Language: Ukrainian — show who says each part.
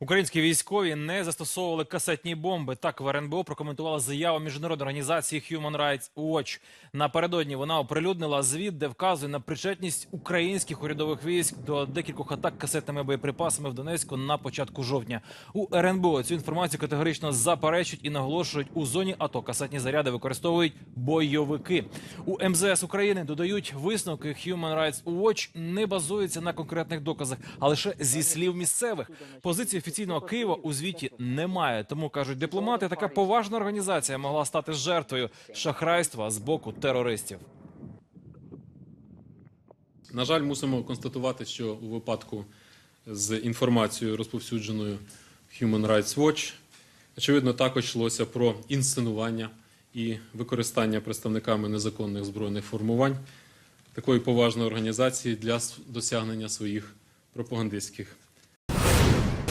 Speaker 1: Українські військові не застосовували касетні бомби. Так в РНБО прокоментувала заяву міжнародної організації Human Rights Watch. Напередодні вона оприлюднила звіт, де вказує на причетність українських урядових військ до декількох атак касетними боєприпасами в Донецьку на початку жовтня. У РНБО цю інформацію категорично заперечують і наголошують, у зоні АТО касетні заряди використовують бойовики. У МЗС України додають висновки Human Rights Watch не базуються на конкретних доказах, а лише зі слів місцевих. Позиції офіційного Києва у звіті немає. Тому кажуть дипломати, така поважна організація могла стати жертвою шахрайства з боку терористів.
Speaker 2: На жаль, мусимо констатувати, що у випадку з інформацією, розповсюдженою Human Rights Watch, очевидно, також йшлося про інсценування і використання представниками незаконних збройних формувань такої поважної організації для досягнення своїх пропагандистських